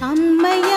அம்மையே